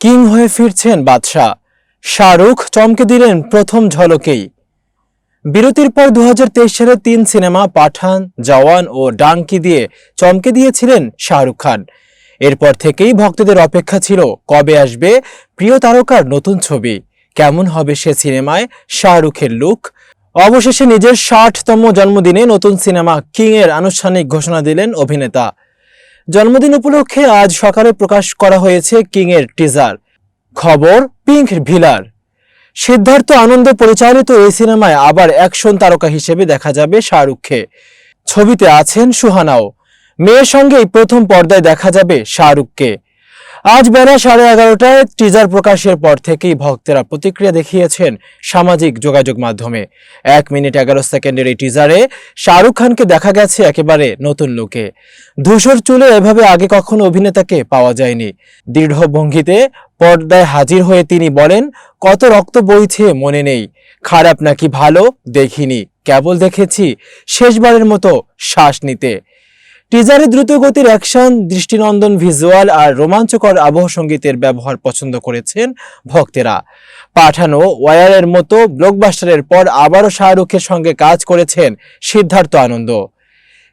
King হয়ে ফিরছেন বাদশাহ। শাহরুখ চমকে দিলেন প্রথম ঝলকেই। বিরতির পর দু হাজার তেইশ সালে তিন সিনেমা, পাঠান, জওয়ান ও ডাঙ্কি দিয়ে চমকে দিয়েছিলেন শাহরুখ খান। এরপর থেকেই ভক্তদের অপেক্ষা ছিল, কবে আসবে প্রিয় তারকার নতুন ছবি? কেমন হবে সে সিনেমায় শাহরুখের লুক? অবশেষে নিজের ষাটতম জন্মদিনে নতুন সিনেমা কিং এর আনুষ্ঠানিক ঘোষণা দিলেন অভিনেতা। জন্মদিন উপলক্ষে আজ সকালে প্রকাশ করা হয়েছে কিং এর টিজার। খবর, পিঙ্ক ভিলার। সিদ্ধার্থ আনন্দ পরিচালিত এই সিনেমায় আবার অ্যাকশন তারকা হিসেবে দেখা যাবে শাহরুখকে। ছবিতে আছেন সুহানাও। মেয়ের সঙ্গেই প্রথম পর্দায় দেখা যাবে শাহরুখকে। আজ বেলা সাড়ে এগারোটায় টিজার প্রকাশের পর থেকেই ভক্তেরা প্রতিক্রিয়া দেখিয়েছেন সামাজিক যোগাযোগ মাধ্যমে। এক মিনিট এগারো সেকেন্ডের এই টিজারে শাহরুখ খানকে দেখা গেছে একেবারে নতুন লুকে ধূসর চুলে এভাবে আগে কখনো অভিনেতাকে পাওয়া যায়নি। দৃঢ় ভঙ্গিতে পর্দায় হাজির হয়ে তিনি বলেন, কত রক্ত বইছে, মনে নেই। খারাপ নাকি ভালো, দেখিনি। কেবল দেখেছি শেষবারের মতো শ্বাস নিতে। টিজারে দ্রুতগতির অ্যাকশন দৃষ্টিনন্দন ভিজুয়াল আর রোমাঞ্চকর আবহ সঙ্গীতের ব্যবহার পছন্দ করেছেন ভক্তেরা। পাঠানো ওয়ারের মতো ব্লকবাস্টারের পর আবারও শাহরুখের সঙ্গে কাজ করেছেন সিদ্ধার্থ আনন্দ।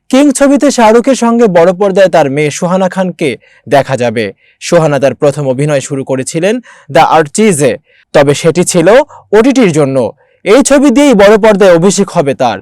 কিং ছবিতে শাহরুখের সঙ্গে বড় পর্দায় তার মেয়ে সুহানা খানকে দেখা যাবে। সুহানা তার প্রথম অভিনয় শুরু করেছিলেন দ্য আর্চিজে তবে সেটি ছিল ওটিটির জন্য। এই ছবি দিয়েই বড় পর্দায় অভিষেক হবে তার।